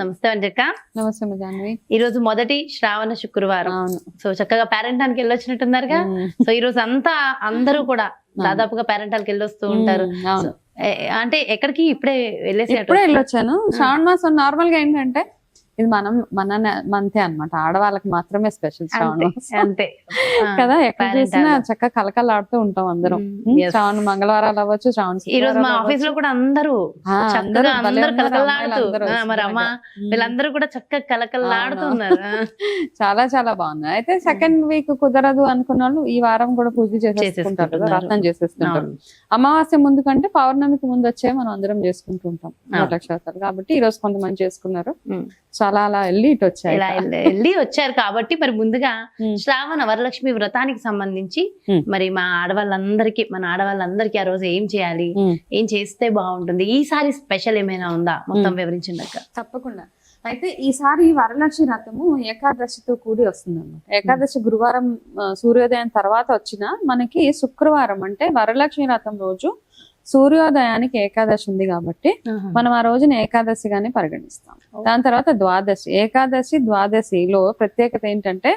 నమస్తే అంజక్క. నమస్తే జాన్వి ఈ రోజు మొదటి శ్రావణ శుక్రవారం. అవును. సో చక్కగా పేరెంటానికి వెళ్ళొచ్చినట్టున్నారుగా. సో ఈ రోజు అంతా అందరూ కూడా దాదాపుగా పేరెంటానికి వెళ్ళొస్తూ ఉంటారు. అంటే ఎక్కడికి ఇప్పుడే వెళ్ళేసి ఇప్పుడే వెళ్ళొచ్చాను. శ్రావణ మాసం నార్మల్గా ఏంటంటే ఇది మనం మన మంతే అన్నమాట ఆడవాళ్ళకి మాత్రమే స్పెషల్ శ్రావణ అంతే కదా ఎక్కడ చేసినా. చక్కగా కలకలాడుతూ ఉంటాం అందరం. శ్రావణ మంగళవారాలు అవ్వచ్చు శ్రావణ ఈ రోజు మా ఆఫీస్లో. కూడా అందరూ అందరూ కలకలాడుతూ. వీళ్ళందరూ కూడా చక్కగా కలకలాడుతున్నారు చాలా చాలా బాగుంది అయితే సెకండ్ వీక్ కుదరదు అనుకున్న వాళ్ళు ఈ వారం కూడా పూజ చేసేసుకుంటారు కదా. రత్నం చేసేస్తుంటారు అవును. అమావాస్య ముందు కంటే పౌర్ణమికి ముందు వచ్చే మనం అందరం చేసుకుంటూ ఉంటాం కాబట్టి ఈ రోజు కొంతమంది చేసుకున్నారు ఉమ్. చాలా అలా వెళ్ళి ఇటు వచ్చాయి ఇలా వెళ్ళి- వచ్చారు కాబట్టి మరి ముందుగా. శ్రావణ వరలక్ష్మి వ్రతానికి సంబంధించి. మరి మా ఆడవాళ్ళందరికీ మన ఆడవాళ్ళందరికీ ఆ రోజు ఏం చేయాలి. ఏం చేస్తే బాగుంటుంది ఈసారి స్పెషల్ ఏమైనా ఉందా మొత్తం. వివరించండి అక్క తప్పకుండా అయితే ఈసారి వరలక్ష్మి రథము ఏకాదశితో కూడి వస్తుంది అనమాట ఏకాదశి గురువారం సూర్యోదయం తర్వాత వచ్చిన మనకి శుక్రవారం అంటే వరలక్ష్మి రథం రోజు సూర్యోదయానికి ఏకాదశి ఉంది కాబట్టి మనం ఆ రోజున ఏకాదశిగానే పరిగణిస్తాం. దాని తర్వాత ద్వాదశి. ఏకాదశి ద్వాదశిలో ప్రత్యేకత ఏంటంటే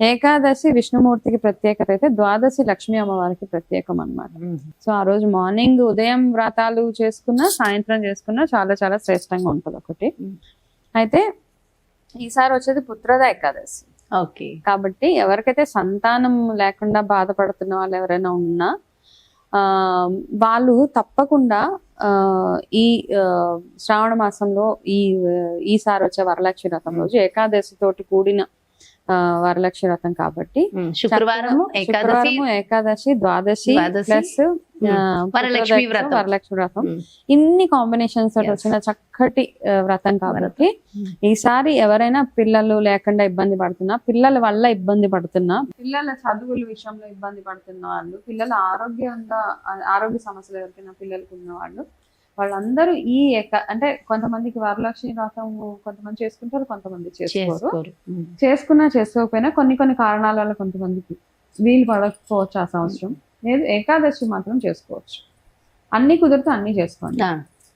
ఏకాదశి విష్ణుమూర్తికి ప్రత్యేకత అయితే ద్వాదశి లక్ష్మీ అమ్మవారికి ప్రత్యేకం అన్నమాట. సో ఆ రోజు మార్నింగ్ ఉదయం వ్రతాలు చేసుకున్నా సాయంత్రం చేసుకున్నా చాలా చాలా శ్రేష్టంగా ఉంటుంది ఒకటి. అయితే ఈసారి వచ్చేది పుత్రద ఏకాదశి. ఓకే. కాబట్టి ఎవరికైతే సంతానం లేకుండా బాధపడుతున్న వాళ్ళు ఎవరైనా ఉన్నా వాళ్ళు తప్పకుండా ఆ ఈ శ్రావణ మాసంలో ఈ ఈసారి వచ్చే వరలక్ష్మి రథం రోజు ఏకాదశి తోటి కూడిన వరలక్ష్మి రథం కాబట్టి శుక్రవారము చక్కగా ఏకాదశి ద్వాదశి ప్లస్ ఆ, వరలక్ష్మి వ్రతం. వరలక్ష్మి వ్రతం. ఇన్ని కాంబినేషన్స్ తోటి. వచ్చిన చక్కటి వ్రతం కాబట్టి. ఈసారి ఎవరైనా పిల్లలు లేకుండా ఇబ్బంది పడుతున్నా పిల్లల వల్ల ఇబ్బంది పడుతున్నా పిల్లల చదువుల విషయంలో ఇబ్బంది పడుతున్న వాళ్ళు పిల్లల ఆరోగ్యంగా ఆరోగ్య సమస్యలు ఎవరికైనా పిల్లలకు ఉన్న వాళ్ళు వాళ్ళందరూ ఈ ఏక అంటే కొంతమందికి వరలక్ష్మి వ్రతం కొంతమంది చేసుకుంటారు కొంతమంది చేసుకోరు. చేసుకున్నా చేసుకోకపోయినా కొన్ని కొన్ని కారణాల వల్ల కొంతమందికి వీలు పడకపోవచ్చు ఆ సంవత్సరం. లేదు ఏకాదశి మాత్రం చేసుకోవచ్చు. అన్ని కుదిరితే అన్ని చేసుకోండి.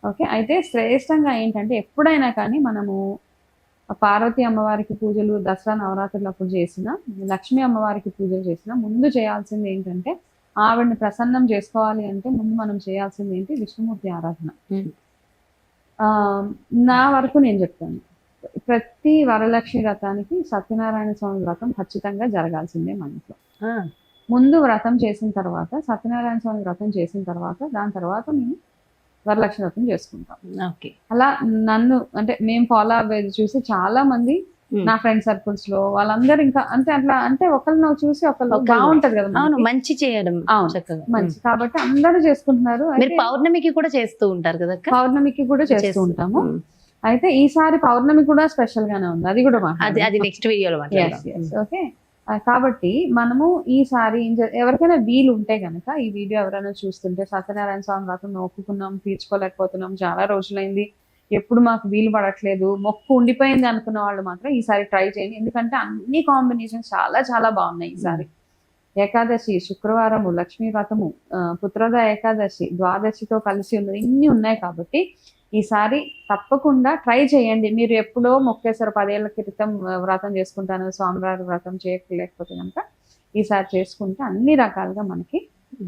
ఓకే అయితే శ్రేష్టంగా ఏంటంటే ఎప్పుడైనా కానీ మనము పార్వతి అమ్మవారికి పూజలు దసరా నవరాత్రులు అప్పుడు చేసిన లక్ష్మీ అమ్మవారికి పూజలు చేసిన ముందు చేయాల్సింది ఏంటంటే ఆవిడని ప్రసన్నం చేసుకోవాలి అంటే ముందు మనం చేయాల్సింది ఏంటి? విష్ణుమూర్తి ఆరాధన. నా వరకు నేను చెప్తాను. ప్రతి వరలక్ష్మి వ్రతానికి సత్యనారాయణ స్వామి వ్రతం ఖచ్చితంగా జరగాల్సిందే మన ఇంట్లో. ముందు వ్రతం చేసిన తర్వాత సత్యనారాయణ స్వామి వ్రతం చేసిన తర్వాత దాని తర్వాత మేము వరలక్ష్మి వ్రతం చేసుకుంటాం. ఓకే. అలా నన్ను అంటే మేము ఫాలో అవ్వేది చూసి చాలా మంది. నా ఫ్రెండ్ సర్కిల్స్లో. వాళ్ళందరూ ఇంకా అంటే అట్లా అంటే ఒకరిని చూసి ఒకళ్ళు ఒకళ్ళు. బాగుంటది కదా అవును. మంచి చేయడం. చక్కగా. మంచి. కాబట్టి అందరూ చేసుకుంటున్నారు. మీరు పౌర్ణమికి కూడా చేస్తూ ఉంటారు కదా? పౌర్ణమికి కూడా చేస్తూ ఉంటాము. ఉమ్. అయితే ఈసారి పౌర్ణమి కూడా స్పెషల్ గానే ఉంది. అది కూడా అది అది నెక్స్ట్ వీడియోలో ఓకే కాబట్టి మనము ఈసారి ఎవరికైనా వీలు ఉంటే గనక ఈ వీడియో ఎవరైనా చూస్తుంటే సత్యనారాయణ స్వామి వ్రతం ఒప్పుకున్నాం తీర్చుకోలేకపోతున్నాం చాలా రోజులైంది. ఎప్పుడు మాకు వీలు పడట్లేదు మొక్కు ఉండిపోయింది అనుకున్న వాళ్ళు మాత్రం ఈసారి ట్రై చేయండి. ఎందుకంటే అన్ని కాంబినేషన్స్ చాలా చాలా బాగున్నాయి ఈసారి. ఏకాదశి శుక్రవారము లక్ష్మీ వ్రతము పుత్రద ఏకాదశి ద్వాదశితో కలిసి ఉన్నది ఇన్ని ఉన్నాయి కాబట్టి ఈసారి తప్పకుండా ట్రై చేయండి. మీరు ఎప్పుడో మొక్కేసారు పదేళ్ళ క్రితం వ్రతం చేసుకుంటాను స్వామివారి వ్రతం చేయలేకపోతే కనుక ఈసారి చేసుకుంటే అన్ని రకాలుగా మనకి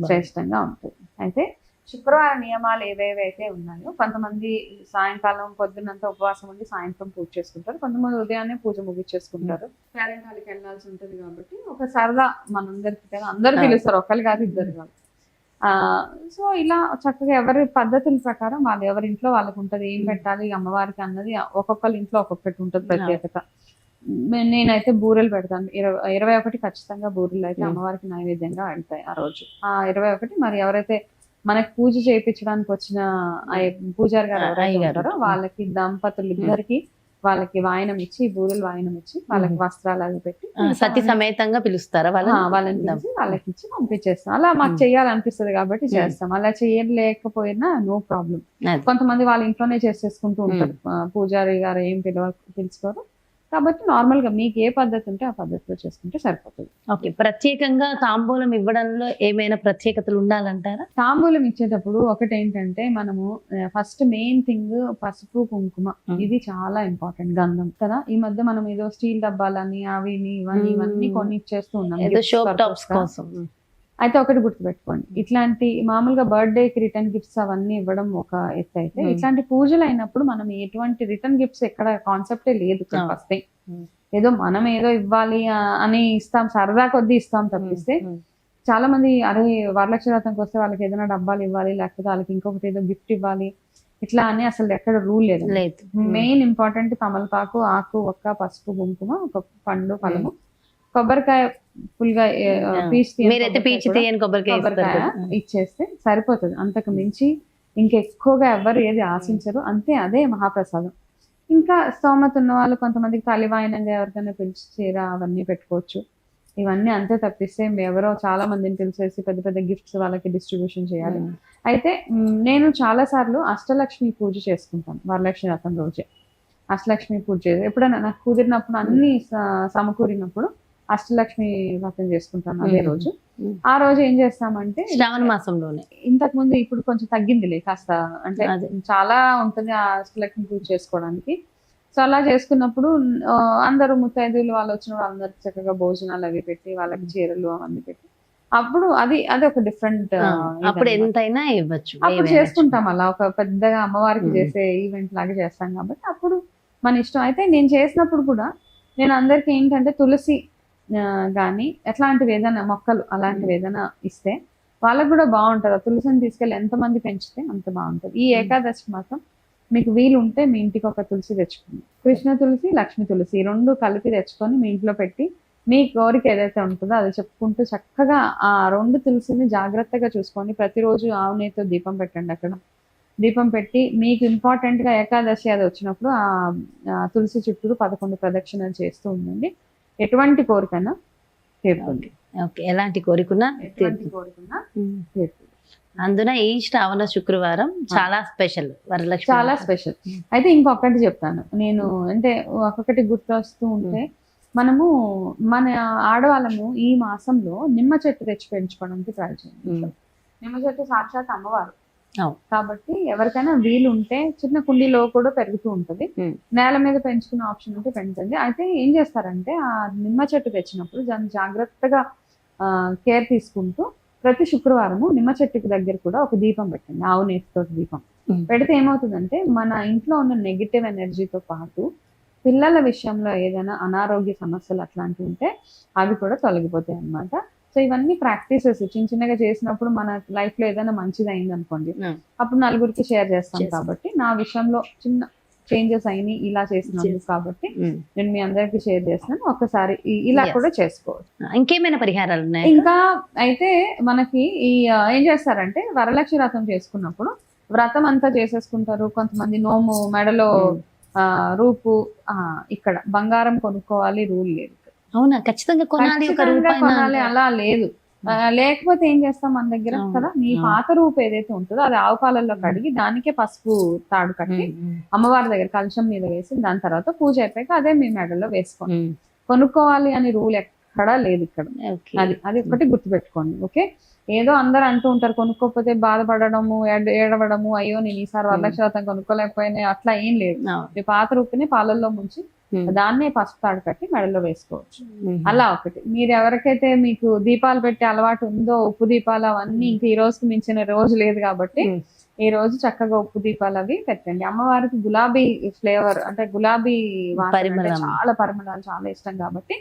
శ్రేష్టంగా ఉంటుంది. అయితే శుక్రవారం నియమాలు ఏవేవైతే ఉన్నాయో కొంతమంది సాయంకాలం పొద్దున్నంతా ఉపవాసం ఉండి సాయంత్రం పూజ చేసుకుంటారు కొంతమంది ఉదయాన్నే పూజ ముగించేసుకుంటారు. పేరెంటాలకి వెళ్ళాల్సి ఉంటుంది కాబట్టి ఒక సరదా మనందరికి కదా అందరు. పిలుస్తారు ఒకరు కాదు ఇద్దరు కాదు. ఆ సో ఇలా చక్కగా ఎవరి పద్ధతుల ప్రకారం వాళ్ళు ఎవరి ఇంట్లో వాళ్ళకు ఉంటది ఏం పెట్టాలి అమ్మవారికి అన్నది ఒక్కొక్కరి ఇంట్లో ఒక్కొక్కటి ఉంటుంది ప్రత్యేకత. నేనైతే బూరెలు పెడతాను. ఇరవై ఇరవై ఒకటి ఖచ్చితంగా బూరెలు అయితే మ్మ్. అమ్మవారికి నైవేద్యంగా వెళ్తాయి ఆ రోజు. ఆ ఇరవై ఒకటి మరి ఎవరైతే మనకి పూజ చేయించడానికి వచ్చిన పూజారి గారు ఎవరైతే. ఉంటారో వాళ్ళకి దంపతులు ఇద్దరికి వాళ్ళకి వాయనం ఇచ్చి బూరెలు వాయనం ఇచ్చి వాళ్ళకి మ్మ్. వస్త్రాలు అవి పెట్టి సతీ సమేతంగా పిలుస్తారా ఆ, వాళ్ళని వాళ్ళకి ఇచ్చి పంపించేస్తాం అలా మాకు మ్మ్. చేయాలనిపిస్తుంది కాబట్టి. చేస్తాం అలా చేయలేకపోయినా నో ప్రాబ్లం. కొంతమంది వాళ్ళ ఇంట్లోనే చేసేసుకుంటూ ఉంటారు పూజారి గారు ఏం పిలవ పిలుచుకోరు కాబట్టి నార్మల్గా మీకు ఏ పద్ధతి ఉంటే ఆ పద్ధతిలో చేసుకుంటే సరిపోతుంది. ఓకే. ప్రత్యేకంగా తాంబూలం ఇవ్వడంలో ఏమైనా ప్రత్యేకతలు ఉండాలంటారా? తాంబూలం ఇచ్చేటప్పుడు ఒకటి ఏంటంటే మనము ఫస్ట్ మెయిన్ థింగ్ పసుపు కుంకుమ. ఇది చాలా ఇంపార్టెంట్ గంధం. కదా? ఈ మధ్య మనం ఏదో స్టీల్ డబ్బాలని అవి ఇవన్నీ. ఇవన్నీ కొన్ని ఇచ్చేస్తూ ఉన్నాం. కోసం. అయితే ఒకటి గుర్తుపెట్టుకోండి. ఇట్లాంటి మామూలుగా బర్త్డే కి రిటర్న్ గిఫ్ట్స్ అవన్నీ ఇవ్వడం ఒక ఎత్తు అయితే Hmm. ఇట్లాంటి పూజలు అయినప్పుడు మనం ఎటువంటి రిటర్న్ గిఫ్ట్స్ ఎక్కడ కాన్సెప్టే లేదు. First Hmm. ఏదో మనం ఏదో ఇవ్వాలి అని ఇస్తాం సరదా కొద్దీ ఇస్తాం తప్పిస్తే చాలా మంది అరే వరలక్ష్మి వ్రతంకి వస్తే వాళ్ళకి ఏదైనా డబ్బాలు ఇవ్వాలి లేకపోతే వాళ్ళకి ఇంకొకటి ఏదో గిఫ్ట్ ఇవ్వాలి. ఇట్లా అని అసలు ఎక్కడ రూల్ లేదు. లేదు. మెయిన్ ఇంపార్టెంట్ తమలపాకు ఆకు ఒక్క పసుపు కుంకుమ ఒక పండు ఫలము కొబ్బరికాయ ఫుల్గా. పీచు మీరైతే పీచు తీయని కొబ్బరికాయ. ఇచ్చేస్తే సరిపోతుంది. అంతకు మించి ఇంకెక్కువగా ఎవరు ఏది ఆశించరు. అంతే అదే మహాప్రసాదం. ఇంకా స్తోమత ఉన్న వాళ్ళు కొంతమందికి తలివాయినంగా ఎవరికైనా పిలిచి చీర అవన్నీ పెట్టుకోవచ్చు. ఇవన్నీ అంతే తప్పిస్తే ఎవరో చాలా మందిని పిలిచేసి పెద్ద పెద్ద గిఫ్ట్స్ వాళ్ళకి డిస్ట్రిబ్యూషన్ చేయాలి. అయితే నేను చాలా సార్లు అష్టలక్ష్మి పూజ చేసుకుంటాను. వరలక్ష్మి వ్రతం రోజే. అష్టలక్ష్మి పూజ చేసి ఎప్పుడైనా నాకు కుదిరినప్పుడు అన్ని సమకూరినప్పుడు అష్టలక్ష్మి వ్రతం చేసుకుంటాను అదే. రోజు. ఆ రోజు ఏం చేస్తామంటే శ్రావణ మాసంలోనే ఇంతకు ముందు ఇప్పుడు కొంచెం తగ్గిందిలే కాస్త అంటే. చాలా ఉంటుంది ఆ అష్టలక్ష్మి పూజ చేసుకోవడానికి సో అలా చేసుకున్నప్పుడు అందరూ ముత్తైదువులు వాళ్ళు వచ్చిన వాళ్ళందరికి చక్కగా భోజనాలు అవి పెట్టి వాళ్ళకి చీరలు అవన్నీ పెట్టి అప్పుడు అది అది ఒక డిఫరెంట్ అప్పుడు ఎంతైనా ఇవ్వచ్చు అప్పుడు చేసుకుంటాం అలా ఒక పెద్దగా అమ్మవారికి మ్మ్. చేసే ఈవెంట్ లాగా చేస్తాం కాబట్టి అప్పుడు మన ఇష్టం అయితే నేను చేసినప్పుడు కూడా నేను అందరికి ఏంటంటే తులసి గాని ఎట్లాంటివి ఏదైనా మొక్కలు అలాంటివి ఏదైనా ఇస్తే వాళ్ళకి కూడా బాగుంటుంది. ఆ తులసిని తీసుకెళ్ళి ఎంతమంది పెంచితే అంత బాగుంటుంది. ఈ. ఏకాదశి మాత్రం మీకు వీలు ఉంటే మీ ఇంటికి ఒక తులసి తెచ్చుకోండి. కృష్ణ తులసి లక్ష్మి తులసి రెండు కలిపి తెచ్చుకొని మీ ఇంట్లో పెట్టి మీ కోరిక ఏదైతే ఉంటుందో అది చెప్పుకుంటూ చక్కగా ఆ రెండు తులసిని జాగ్రత్తగా చూసుకొని ప్రతిరోజు ఆవు నెయ్యితో దీపం పెట్టండి అక్కడ. దీపం పెట్టి మీకు ఇంపార్టెంట్గా ఏకాదశి అది వచ్చినప్పుడు ఆ తులసి చుట్టూరు పదకొండు ప్రదక్షిణలు చేస్తూ ఉండండి. ఎటువంటి కోరికైనా తీరుతుంది ఓకే. ఎలాంటి కోరికైనా తీరుతుంది అందున ఈ శ్రావణ శుక్రవారం చాలా స్పెషల్ వరలక్ష్మి చాలా. స్పెషల్. అయితే ఇంకొకటి చెప్తాను. నేను అంటే ఒక్కొక్కటి గుర్తొస్తూ ఉంటే మనము మన ఆడవాళ్ళము ఈ మాసంలో నిమ్మ చెట్టు తెచ్చి పెంచుకోవడానికి ట్రై చేయండి. మ్మ్. నిమ్మ చెట్టు సాక్షాత్ అమ్మవారు. కాబట్టి ఎవరికైనా వీలు ఉంటే చిన్న కుండీలో కూడా పెరుగుతూ ఉంటది. నేల మీద పెంచుకునే ఆప్షన్ ఉంటే పెంచండి అయితే ఏం చేస్తారంటే ఆ నిమ్మ చెట్టు తెచ్చినప్పుడు దాన్ని జాగ్రత్తగా కేర్ తీసుకుంటూ ప్రతి శుక్రవారము నిమ్మ చెట్టుకి దగ్గర కూడా ఒక దీపం పెట్టండి. ఆవు నేతితో దీపం. పెడితే ఏమవుతుందంటే మన ఇంట్లో ఉన్న నెగిటివ్ ఎనర్జీతో పాటు పిల్లల విషయంలో ఏదైనా అనారోగ్య సమస్యలు అట్లాంటివి ఉంటే అవి కూడా తొలగిపోతాయి అన్నమాట సో ఇవన్నీ ప్రాక్టీసెస్ చిన్న చిన్నగా చేసినప్పుడు మన లైఫ్లో ఏదైనా మంచిది అయింది అనుకోండి. అప్పుడు నలుగురికి షేర్ చేస్తాం చేస్తాం. కాబట్టి నా విషయంలో చిన్న చేంజెస్ అయినాయి ఇలా చేసినాను. కాబట్టి. నేను మీ అందరికి షేర్ చేస్తాను ఒకసారి ఈ- ఇలా. కూడా చేసుకోవచ్చు ఇంకేమైనా పరిహారాలు ఉన్నాయి ఇంకా అయితే మనకి ఈ ఏం చేస్తారంటే వరలక్ష్మి వ్రతం చేసుకున్నప్పుడు వ్రతం అంతా చేసేసుకుంటారు కొంతమంది నోము మెడలో రూపు ఇక్కడ బంగారం కొనుక్కోవాలి రూల్ లేదు అవునా? ఖచ్చితంగా కొనాలి ఒక రూపాయి కొనాలి అలా లేదు. లేకపోతే ఏం చేస్తాం మన దగ్గర. కదా? అవును. పాత రూపు ఏదైతే ఉంటుందో అది ఆవు పాలల్లో కడిగి దానికే పసుపు తాడు కట్టి అమ్మవారి దగ్గర కలశం మీద వేసి దాని తర్వాత పూజ అయిపోయాక అదే మీ మెడలో వేసుకోండి. కొనుక్కోవాలి అని రూల్ ఎక్కడా లేదు ఇక్కడ. అది అది ఒకటి గుర్తుపెట్టుకోండి ఓకే? ఏదో అందరు అంటూ ఉంటారు కొనుక్కోకపోతే బాధపడడము ఏడ- ఏడవడము అయ్యో నేను ఈసారి వరలక్ష్మి వ్రతం కొనుక్కోలేకపోయినా అట్లా ఏం లేదు. మీ పాత రూపుని పాలల్లో ముంచి దాన్నే పసుపు తాడు కట్టి మెడలో వేసుకోవచ్చు. అలా ఒకటి. మీరు ఎవరికైతే మీకు దీపాలు పెట్టే అలవాటు ఉందో ఉప్పు దీపాలు అవన్నీ ఇంక ఈ రోజుకి మించిన రోజు లేదు కాబట్టి Hmm. ఈ రోజు చక్కగా ఉప్పు దీపాలు అవి పెట్టండి. అమ్మవారికి గులాబీ ఫ్లేవర్ అంటే గులాబీ. చాలా పరిమళాలు చాలా ఇష్టం కాబట్టి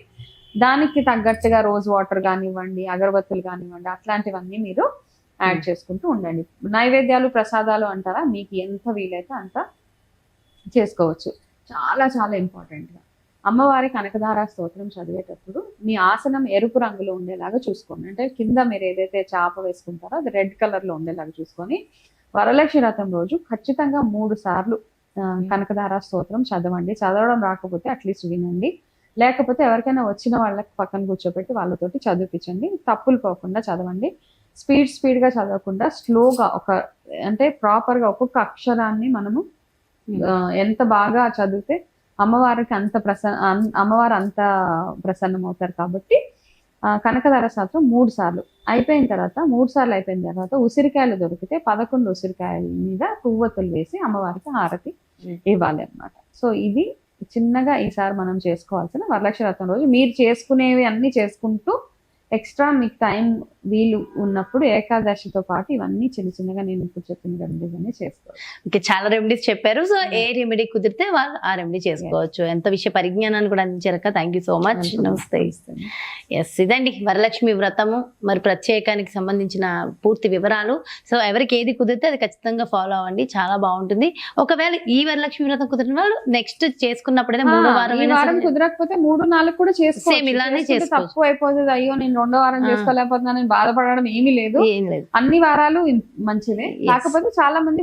దానికి తగ్గట్టుగా రోజ్ వాటర్ కానివ్వండి అగరబత్తులు కానివ్వండి అట్లాంటివన్నీ మీరు యాడ్ Hmm. చేసుకుంటూ ఉండండి. నైవేద్యాలు ప్రసాదాలు అంటారా? మీకు ఎంత వీలైతే అంత చేసుకోవచ్చు. చాలా చాలా important గా. అమ్మవారి కనకధార స్తోత్రం చదివేటప్పుడు మీ ఆసనం ఎరుపు రంగులో ఉండేలాగా చూసుకోండి. అంటే కింద మీరు ఏదైతే చాప వేసుకుంటారో అది రెడ్ కలర్లో ఉండేలాగా చూసుకొని వరలక్ష్మి రథం రోజు ఖచ్చితంగా మూడు సార్లు కనకధార స్తోత్రం చదవండి. చదవడం రాకపోతే అట్లీస్ట్ వినండి. లేకపోతే ఎవరికైనా వచ్చిన వాళ్ళకి పక్కన కూర్చోబెట్టి వాళ్ళతోటి చదివించండి తప్పులు పోకుండా చదవండి. స్పీడ్ స్పీడ్గా చదవకుండా స్లోగా ఒక అంటే ప్రాపర్గా ఒక్కొక్క అక్షరాన్ని మనము ఎంత బాగా చదివితే అమ్మవారికి అంత ప్రసన్న అమ్మవారు అంత ప్రసన్నం అవుతారు కాబట్టి కనకధార శాస్త్రం మూడు సార్లు. అయిపోయిన తర్వాత మూడు సార్లు అయిపోయిన తర్వాత ఉసిరికాయలు దొరికితే పదకొండు ఉసిరికాయల మీద పువ్వతులు వేసి అమ్మవారికి హారతి ఇవ్వాలి అన్నమాట. సో ఇది చిన్నగా ఈసారి మనం చేసుకోవాల్సిన వరలక్ష్మి వ్రతం రోజు. మీరు చేసుకునేవి అన్ని చేసుకుంటూ ఎక్స్ట్రా మీకు టైం వీలు ఉన్నప్పుడు ఏకాదశితో పాటు ఇవన్నీ చిన్న చిన్నగా నేను ఇప్పుడు చెప్పిన రెమెడీస్ అన్ని చేసుకోవచ్చు. ఇంకా చాలా రెమెడీస్ చెప్పారు. సో ఏ రెమెడీ కుదిరితే వాళ్ళు ఆ రెమెడీ చేసుకోవచ్చు. ఎంత విషయ పరిజ్ఞానాన్ని కూడా అందించారక్క. థ్యాంక్ యూ సో మచ్ నమస్తే ఎస్ ఇదండి. వరలక్ష్మి వ్రతము. మరి ప్రత్యేకానికి సంబంధించిన పూర్తి వివరాలు. సో ఎవరికి ఏది కుదిరితే అది ఖచ్చితంగా ఫాలో అవ్వండి. చాలా బాగుంటుంది. ఒకవేళ ఈ వరలక్ష్మి వ్రతం కుదిరిన వాళ్ళు నెక్స్ట్ చేసుకున్నప్పుడైతే మూడో వారం కుదరకపోతే మూడు నాలుగు కూడా చేసుకోవచ్చు. ఇలానే చేసుకోవచ్చు. తక్కువ అయిపోతుంది. అయ్యో నేను రెండో వారం ఆ. చేసుకోలేకపోతున్నాను బాధపడడం ఏమీ లేదు. అన్ని వారాలు మంచివే. కాకపోతే చాలా మంది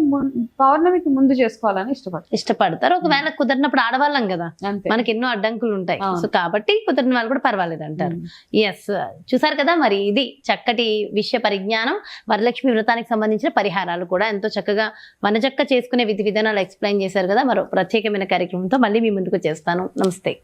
పౌర్ణమికి ముందు చేసుకోవాలని ఇష్టపడతారు. ఇష్టపడతారు. ఒకవేళ కుదిరినప్పుడు ఆడవాళ్ళం కదా. మనకి ఎన్నో అడ్డంకులు ఉంటాయి. సో కాబట్టి కుదిరిన వాళ్ళు కూడా పర్వాలేదు అంటారు. ఎస్ చూసారు కదా మరి ఇది చక్కటి విషయ పరిజ్ఞానం. వరలక్ష్మి వ్రతానికి సంబంధించిన పరిహారాలు కూడా ఎంతో చక్కగా వనచక్క చేసుకునే విధి విధానాలు ఎక్స్ప్లెయిన్ చేశారు కదా. మరో ప్రత్యేకమైన కార్యక్రమంతో మళ్ళీ మీ ముందుకు చేస్తాను. నమస్తే.